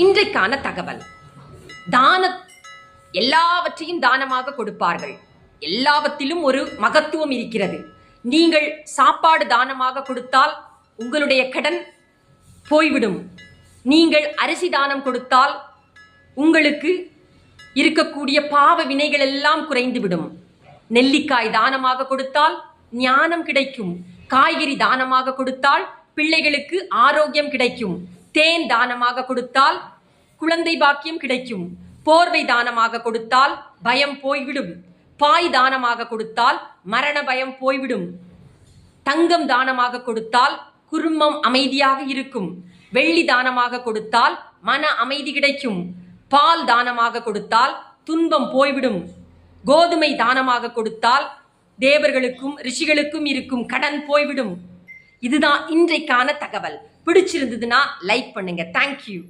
இன்றைக்கான தகவல். தான எல்லாவற்றையும் தானமாக கொடுப்பார்கள். எல்லாவற்றிலும் ஒரு மகத்துவம் இருக்கிறது. நீங்கள் சாப்பாடு தானமாக கொடுத்தால் உங்களுடைய கடன் போய்விடும். நீங்கள் அரிசி தானம் கொடுத்தால் உங்களுக்கு இருக்கக்கூடிய பாவ வினைகள் எல்லாம் குறைந்துவிடும். நெல்லிக்காய் தானமாக கொடுத்தால் ஞானம் கிடைக்கும். காய்கறி தானமாக கொடுத்தால் பிள்ளைகளுக்கு ஆரோக்கியம் கிடைக்கும். தேன் தானமாக கொடுத்தால் குழந்தை பாக்கியம் கிடைக்கும். போர்வை தானமாக கொடுத்தால் பயம் போய்விடும். பாய் தானமாக கொடுத்தால் மரண பயம் போய்விடும். தங்கம் தானமாக கொடுத்தால் குடும்பம் அமைதியாக இருக்கும். வெள்ளி தானமாக கொடுத்தால் மன அமைதி கிடைக்கும். பால் தானமாக கொடுத்தால் துன்பம் போய்விடும். கோதுமை தானமாக கொடுத்தால் தேவர்களுக்கும் ரிஷிகளுக்கும் இருக்கும் கடன் போய்விடும். இதுதான் இன்றைக்கான தகவல். பிடிச்சிருந்ததுன்னா லைக் பண்ணுங்க. தேங்க்யூ